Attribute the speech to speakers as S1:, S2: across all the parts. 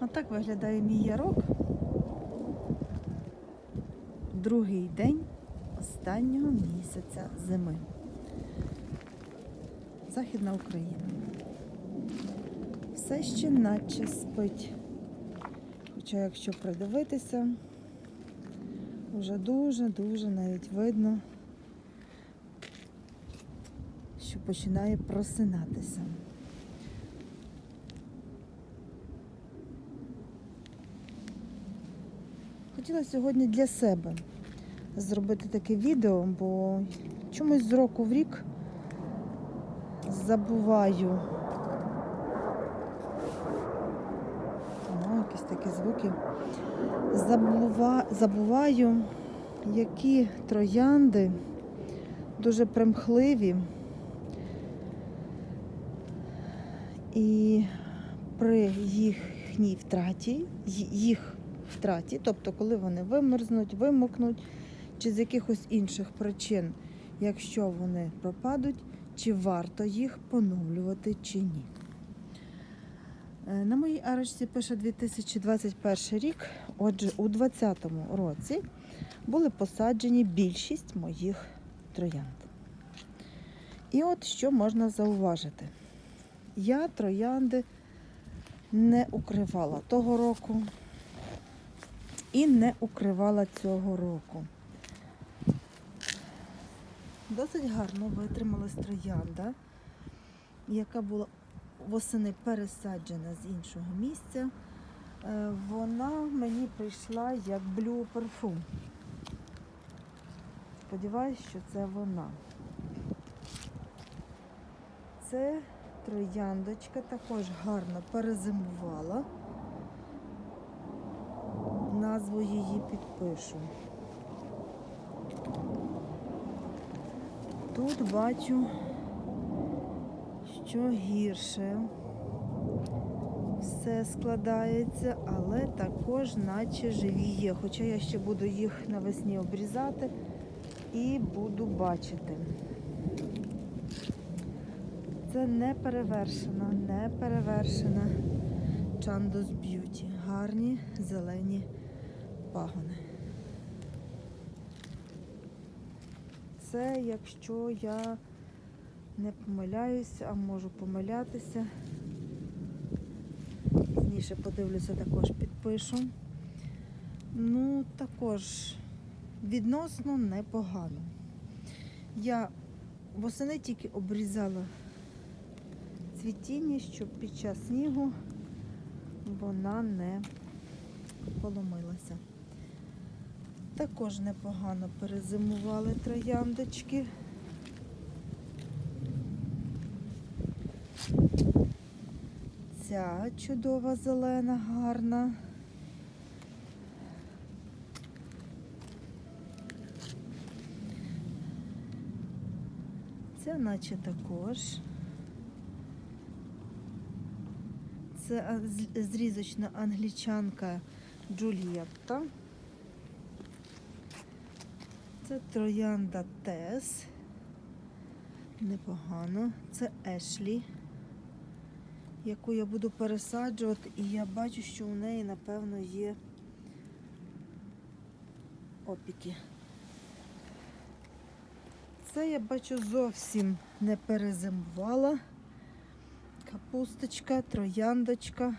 S1: Отак виглядає мій ярок. Другий день останнього місяця зими. Західна Україна. Все ще наче спить. Хоча, якщо придивитися, вже дуже-дуже навіть видно, що починає просинатися. Хотіла сьогодні для себе зробити таке відео, бо чомусь з року в рік забуваю. Ну, якісь такі звуки. Забува... Забуваю, які троянди дуже примхливі. І при їхній втраті, їх втраті, тобто коли вони вимерзнуть, вимокнуть, чи з якихось інших причин, якщо вони пропадуть, чи варто їх поновлювати чи ні. Е, На моїй арочці пише 2021 рік. Отже, у 2020 році були посаджені більшість моїх троянд. І от що можна зауважити. Я троянди не укривала того року і не укривала цього року. Досить гарно витрималась троянда, яка була восени пересаджена з іншого місця. Е, Вона мені прийшла як Blue Perfume. Сподіваюсь, що це вона. Це трояндочка також гарно перезимувала. Назву її підпишу. Тут бачу, що гірше. Все складається, але також наче живі є. Хоча я ще буду їх навесні обрізати і буду бачити. Це не перевершена, не перевершена Chandos Beauty. Гарні зелені пагони. Це якщо я не помиляюся, а можу помилятися. Пізніше подивлюся, також підпишу. Ну, також відносно непогано. Я восени тільки обрізала цвітіння, щоб під час снігу вона не поломилася. Також непогано перезимували трояндочки. Ця чудова зелена, гарна. Це наче також. Це зрізочна англічанка Джульєтта. Це троянда Тес. Непогано. Це Ешлі, яку я буду пересаджувати, і я бачу, що у неї, напевно, є опіки. Це я бачу зовсім не перезимувала. Капусточка, трояндочка.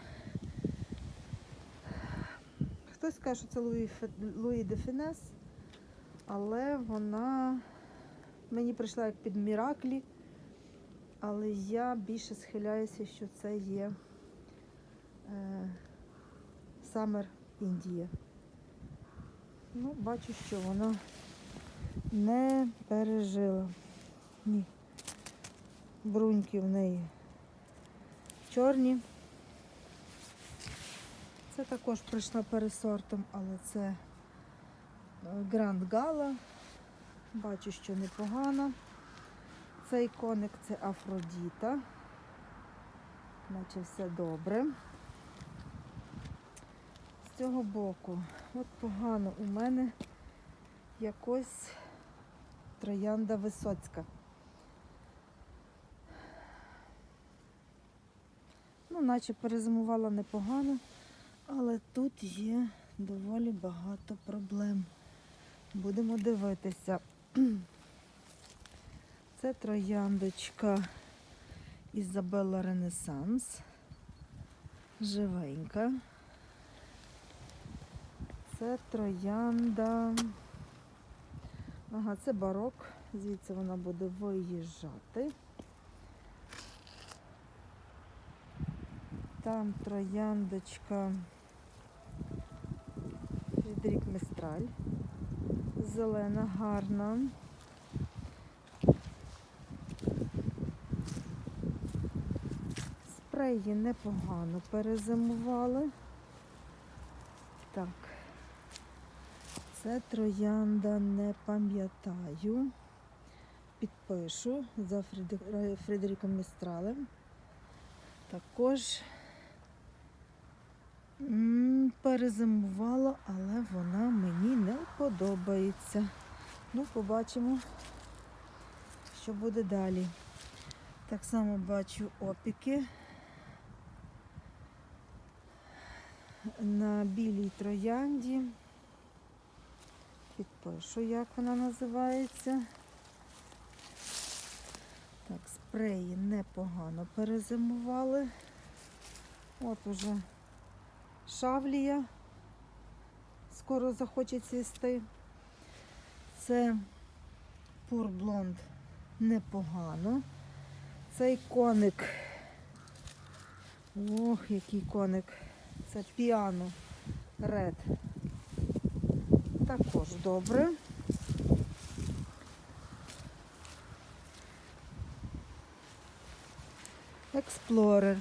S1: Хтось каже, що це Луї, Луї де Фінес, але вона мені прийшла як під Міраклі, але я більше схиляюся, що це є е, Самер Індія. Ну, бачу, що вона не пережила. Ні. Бруньки в неї чорні. Це також прийшла пересортом, але це Гранд Гала. Бачу, що непогано. Цей коник це Афродіта. Наче все добре. З цього боку, от погано у мене якось троянда Висоцька. Ну, наче перезимувала непогано, Але тут є доволі багато проблем. Будемо дивитися. Це трояндочка Ізабелла Ренесанс. Живенька. Це троянда. Ага, це барок. Звідси вона буде виїжджати. Там трояндочка Фредерік Мистраль. Зелена, гарна. Спреї непогано перезимували. Так. Це троянда не пам'ятаю. Підпишу за Фредер- Фредеріком Містралем. Також перезимувала, але вона мені не подобається. Ну, побачимо, що буде далі. Так само бачу опіки. На білій троянді. Підпишу, як вона називається. Так, спреї непогано перезимували. От уже шавлія. Скоро захоче цвісти. Це пурблонд непогано. Цей коник. Ох, який коник. Це піано ред. Також добре. Експлорер.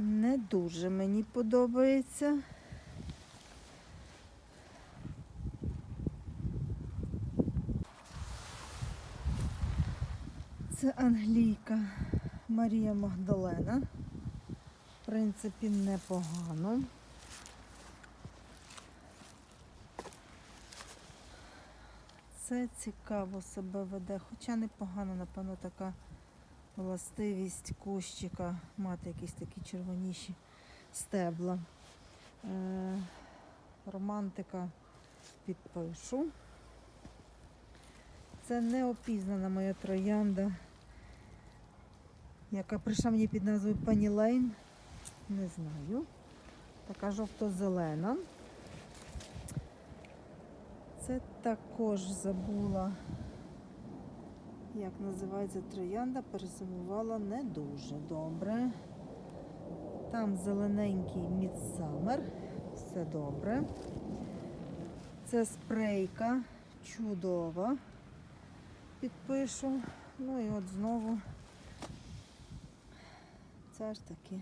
S1: Не дуже мені подобається. Це англійка Марія Магдалена. В принципі, непогано. Це цікаво себе веде, хоча непогано, напевно, така властивість кущика мати якісь такі червоніші стебла. Е, романтика підпишу. Це неопізнана моя троянда, яка прийшла мені під назвою Пані Лейн. Не знаю. Така жовто-зелена. Це також забула, як називається троянда, перезимувала не дуже добре. Там зелененький мідсамер, все добре. Це спрейка чудова. Підпишу. Ну і от знову це ж таки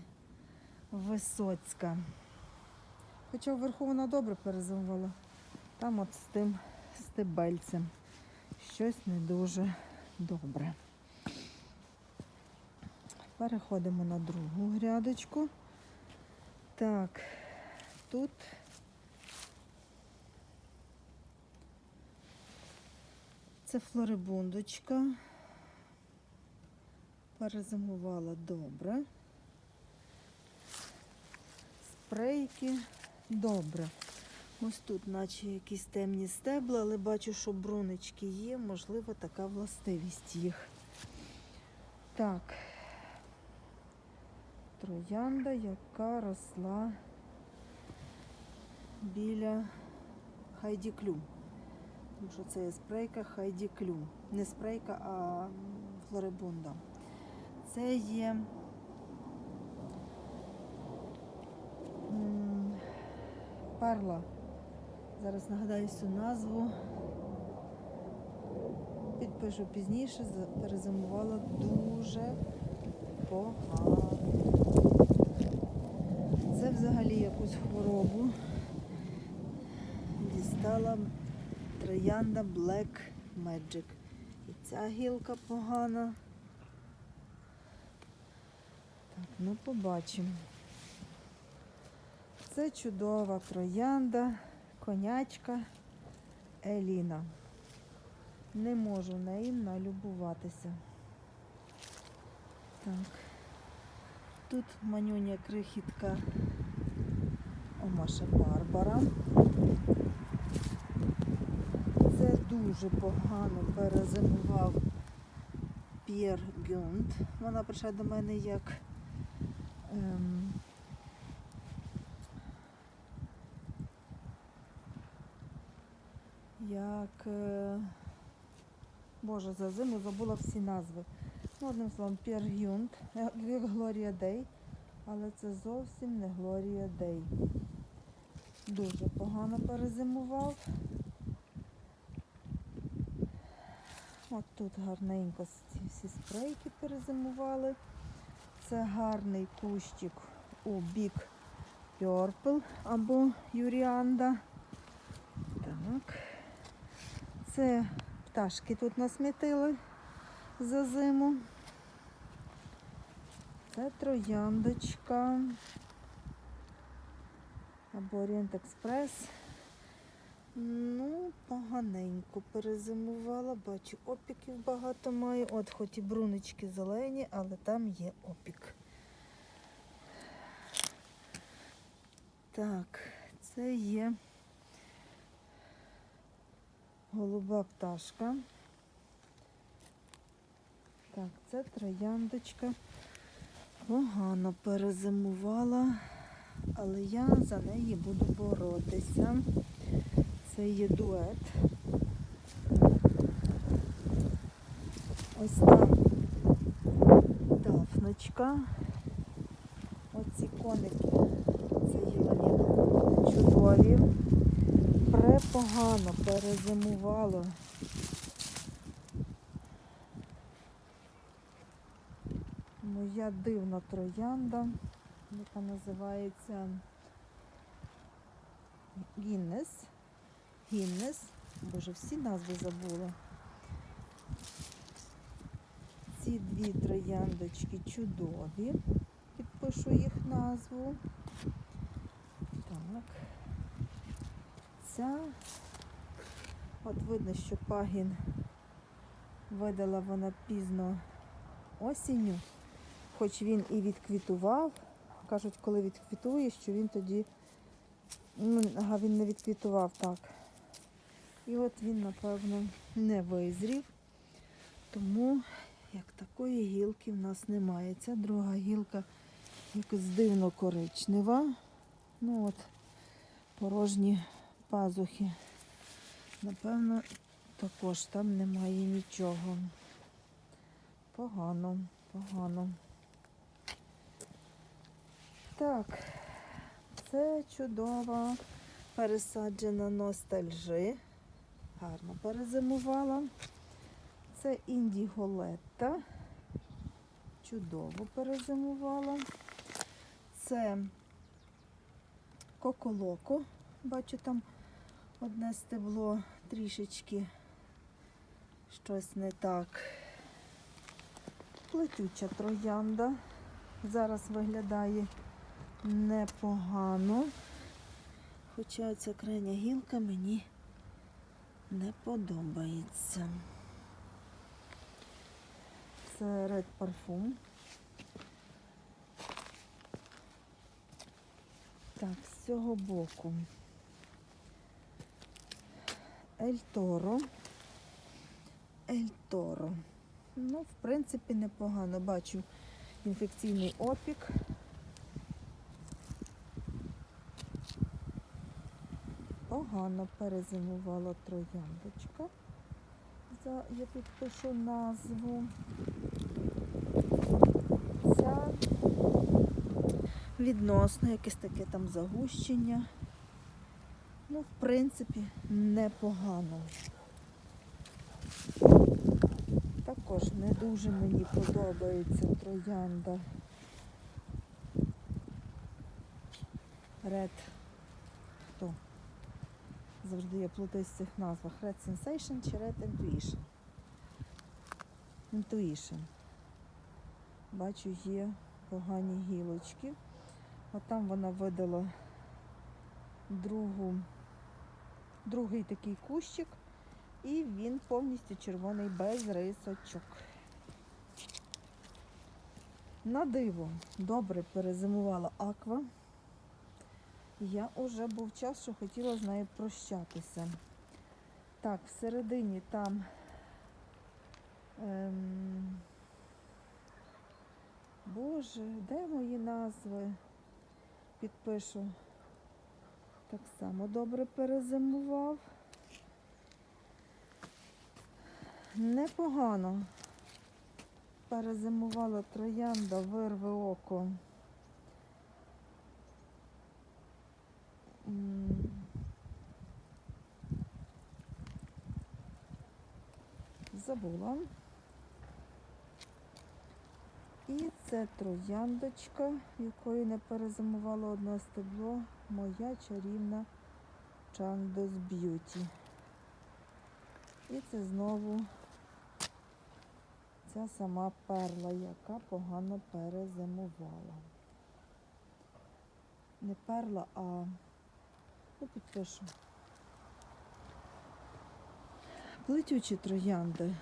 S1: Висоцька. Хоча вверху вона добре перезимувала. Там от з тим стебельцем. Щось не дуже добре. Переходимо на другу грядочку. Так, тут це флорибундочка. Перезимувала добре. Спрейки добре. Ось тут, наче якісь темні стебла, але бачу, що брунички є, можливо, така властивість їх. Так, троянда, яка росла біля Хайді Клю. Тому що це є спрейка Хайді Клю. Не спрейка, а флорибунда. Це є перла. Зараз нагадаю цю назву. Підпишу пізніше, перезимувала дуже погано. Це взагалі якусь хворобу. Дістала троянда Black Magic. І ця гілка погана. Так, ну побачимо. Це чудова троянда, конячка Еліна. Не можу нею налюбуватися. Так. тут манюня крихітка Омаша Барбара. Це дуже погано перезимував П'єр Гюнд. Вона прийшла до мене як ем, як е, Боже, за зиму забула всі назви. Ну, одним словом, Пергюнд, е, як Глорія Дей, але це зовсім не Глорія Дей. Дуже погано перезимував. От тут гарненько ці всі спрейки перезимували. Це гарний кущик у бік Purple або Юріанда. Так. Це пташки тут насмітили за зиму. Це трояндочка або Орієнт Експрес. Ну, поганенько перезимувала. Бачу, опіків багато має. От хоч і брунички зелені, але там є опік. Так, це є голуба пташка. Так, це трояндочка. Погано перезимувала, але я за неї буду боротися. Це є дует. Ось там дафночка. Оці коники, це є лаліна. Чудові. Препогано перезимувало. Моя дивна троянда, яка називається Гіннес. Гіннес. Боже, всі назви забула. Ці дві трояндочки чудові. Підпишу їх назву. Так. Ця. От видно, що пагін видала вона пізно осінню, хоч він і відквітував. Кажуть, коли відквітує, що він тоді Ну, ага, він не відквітував так. І от він, напевно, не визрів. Тому як такої гілки в нас немає. Ця друга гілка якось дивно коричнева. Ну от, порожні пазухи. Напевно, також там немає нічого. Погано, погано. Так. Це чудова пересаджена ностальжи. Гарно перезимувала. Це індіголетта. Чудово перезимувала. Це коколоко. Бачу, там одне стебло трішечки щось не так. Плетюча троянда. Зараз виглядає непогано. Хоча ця крайня гілка мені не подобається. Це Red Parfum. Так, з цього боку. Ель Торо. Ель Торо. Ну, в принципі, непогано. Бачу інфекційний опік. Погано перезимувала трояндочка. За, я підпишу назву. Ця відносно якесь таке там загущення. Ну, в принципі, непогано. Також не дуже мені подобається троянда. Red. Хто? Завжди я плутаюсь в цих назвах. Red Sensation чи Red Intuition. Intuition. Бачу, є погані гілочки. А там вона видала другу, другий такий кущик, і він повністю червоний без рисочок. На диво добре перезимувала аква. Я вже був час, що хотіла з нею прощатися. Так, всередині там ем, Боже, де мої назви? Підпишу. Так само добре перезимував. Непогано. Перезимувала троянда, вирве око. Забула. І це трояндочка, якої не перезимувало одне стебло, моя чарівна Чандос Б'юті. І це знову ця сама перла, яка погано перезимувала. Не перла, а ну, підпишу. Плетючі троянди.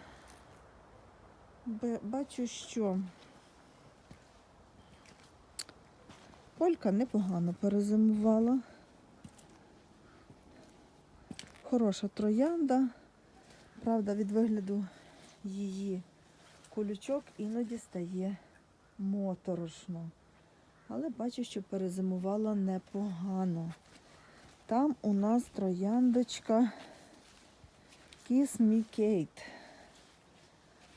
S1: Бачу, що Полька непогано перезимувала. Хороша троянда. Правда, від вигляду її колючок іноді стає моторошно. Але бачу, що перезимувала непогано. Там у нас трояндочка Kiss Me Kate.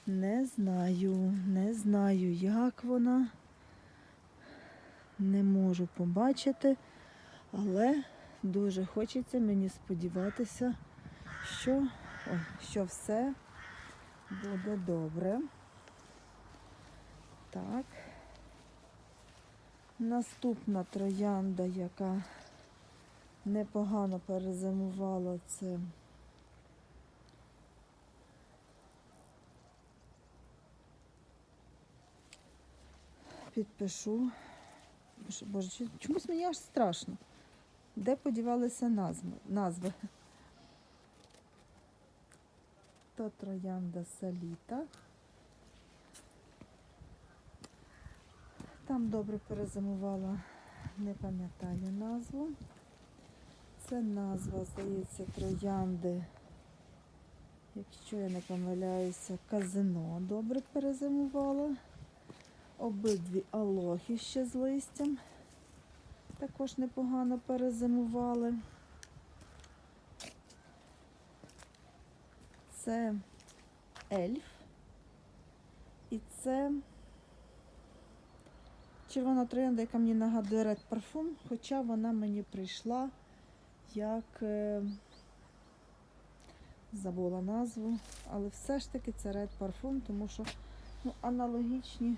S1: Не знаю, не знаю, як вона. Не можу побачити, але дуже хочеться мені сподіватися, що, ой, що все буде добре. Так. Наступна троянда, яка непогано перезимувала, це підпишу. Боже, чомусь мені аж страшно. Де подівалися назви? назви? То троянда саліта. Там добре перезимувала, не пам'ятаю назву. Це назва, здається, троянди. Якщо я не помиляюся, казино добре перезимувала. Обидві алохи ще з листям. Також непогано перезимували. Це ельф. І це червона троянда, яка мені нагадує Red Parfum, хоча вона мені прийшла як е, забула назву, але все ж таки це Red Parfum, тому що ну, аналогічні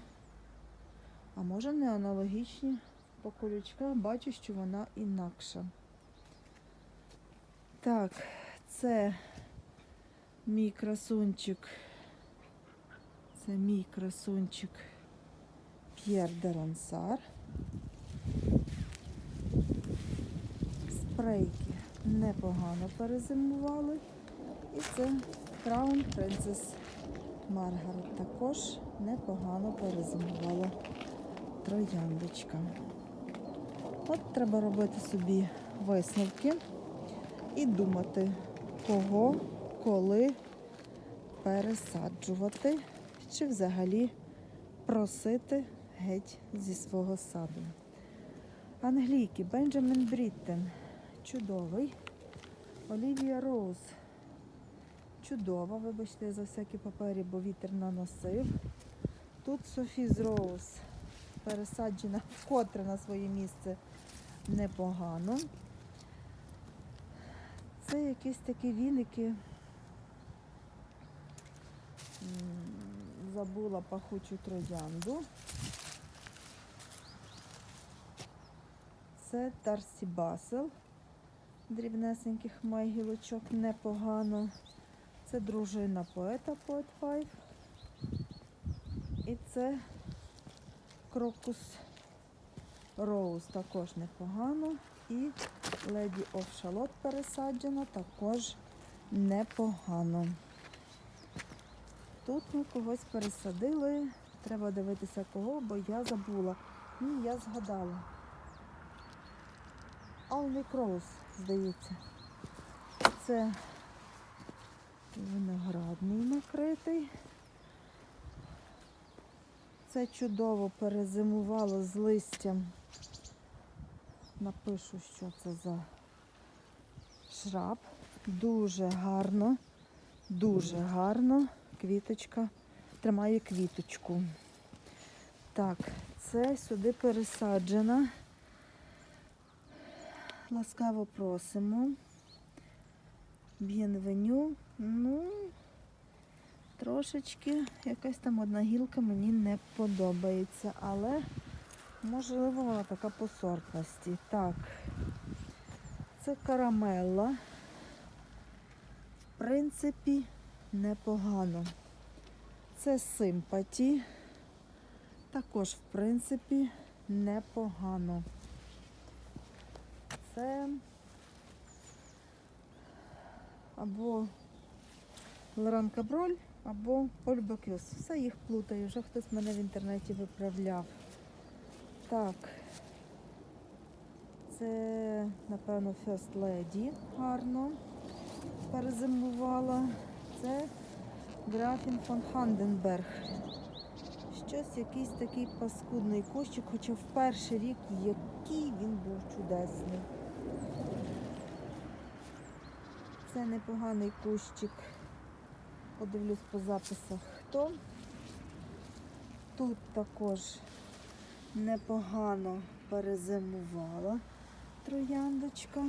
S1: а може не аналогічні по колючках, бачу, що вона інакша. Так, це мій красунчик. Це мій красунчик П'єр де Рансар. Спрейки непогано перезимували. І це Crown Princess Margaret також непогано перезимувала трояндочка. От треба робити собі висновки і думати, кого, коли пересаджувати, чи взагалі просити геть зі свого саду. Англійки Бенджамін Бріттен. Чудовий. Олівія Роуз. Чудова, вибачте, за всякі папері, бо вітер наносив. Тут Софіз Роуз пересаджена вкотре на своє місце непогано. Це якісь такі віники. Забула пахучу троянду. Це Тарсі Басел. Дрібнесеньких має гілочок непогано. Це дружина поета Poet 5. І це Крокус Роуз також непогано. І Леді оф Шалот пересаджена також непогано. Тут ми когось пересадили. Треба дивитися кого, бо я забула. Ні, я згадала. Alney Cross, здається. Це виноградний накритий. Це чудово перезимувало з листям. Напишу, що це за шраб. Дуже гарно, дуже гарно. Квіточка тримає квіточку. Так, це сюди пересаджена. Ласкаво просимо. Б'єнвеню. Ну, трошечки якась там одна гілка мені не подобається, але можливо вона така по сортності. Так, це карамелла. В принципі, непогано. Це симпаті. Також, в принципі, непогано. Це або Лоран Каброль, або Поль Все їх плутаю, вже хтось мене в інтернеті виправляв. Так. Це, напевно, First Lady гарно перезимувала. Це Графін фон Ханденберг. Щось якийсь такий паскудний кущик, хоча в перший рік який він був чудесний. Це непоганий кущик. Подивлюсь по записах хто. Тут також непогано перезимувала трояндочка.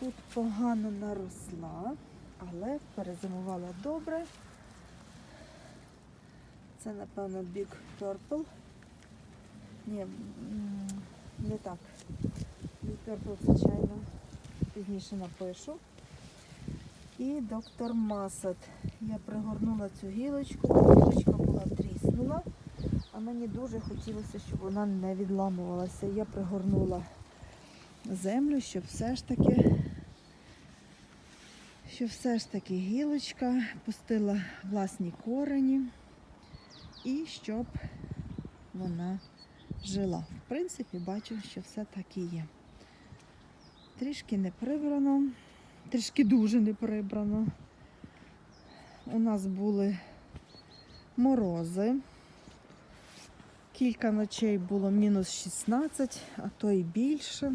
S1: Тут погано наросла, але перезимувала добре. Це, напевно, Big Purple. Ні, не так. Big Purple, звичайно, пізніше напишу. І доктор Масад. Я пригорнула цю гілочку, гілочка була тріснула, а мені дуже хотілося, щоб вона не відламувалася. Я пригорнула землю, щоб все ж таки, щоб все ж таки гілочка пустила власні корені і щоб вона жила. В принципі, бачу, що все так і є. Трішки не прибрано, трішки дуже не прибрано. У нас були морози. Кілька ночей було мінус 16, а то і більше.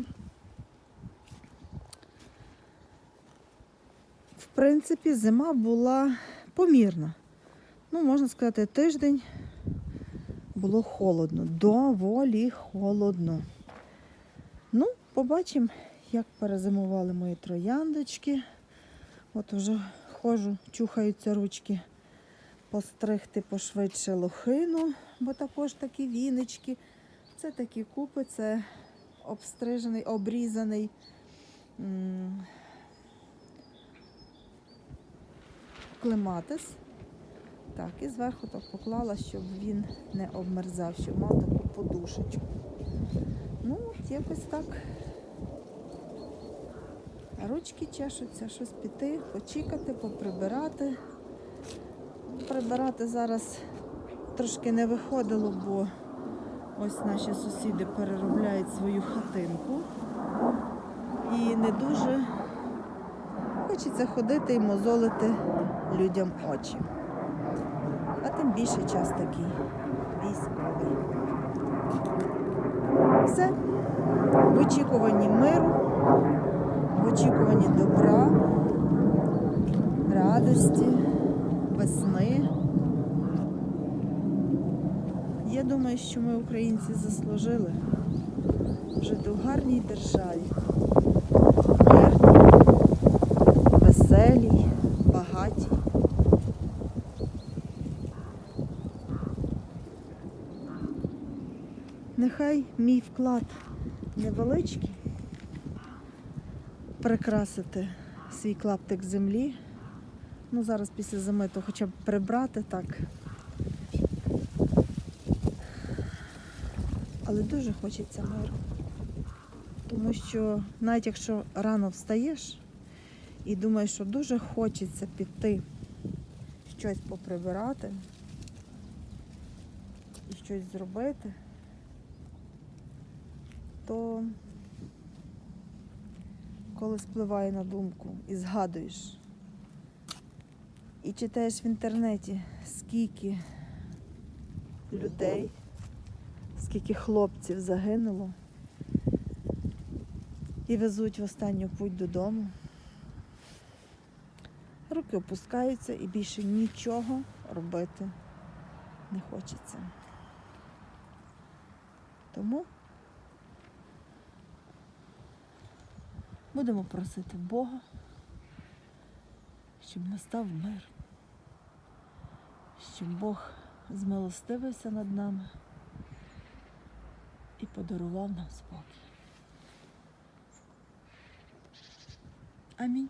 S1: В принципі, зима була помірна. Ну, можна сказати, тиждень було холодно, доволі холодно. Ну, побачимо, як перезимували мої трояндочки. От вже ходжу, чухаються ручки постригти пошвидше лохину, бо також такі віночки. Це такі купи, це обстрижений, обрізаний. Клематис. Так, і зверху так поклала, щоб він не обмерзав, щоб мав таку подушечку. Ну, от якось так. Ручки чешуться, щось піти, почікати, поприбирати. Прибирати зараз трошки не виходило, бо ось наші сусіди переробляють свою хатинку. І не дуже хочеться ходити і мозолити людям очі. А тим більше час такий військовий. Все. В очікуванні миру, в очікуванні добра, радості, весни. Я думаю, що ми, українці, заслужили жити в гарній державі, мирній, веселій, багатій. Нехай мій вклад невеличкий прикрасити свій клаптик землі. Ну, зараз після зими то хоча б прибрати так. Але дуже хочеться миру. Тому що навіть якщо рано встаєш і думаєш, що дуже хочеться піти щось поприбирати, і щось зробити, то коли спливає на думку і згадуєш, і читаєш в інтернеті, скільки людей, скільки хлопців загинуло і везуть в останню путь додому. Руки опускаються і більше нічого робити не хочеться. Тому будемо просити Бога, щоб настав мир, щоб Бог змилостивився над нами і подарував нам спокій. Амінь.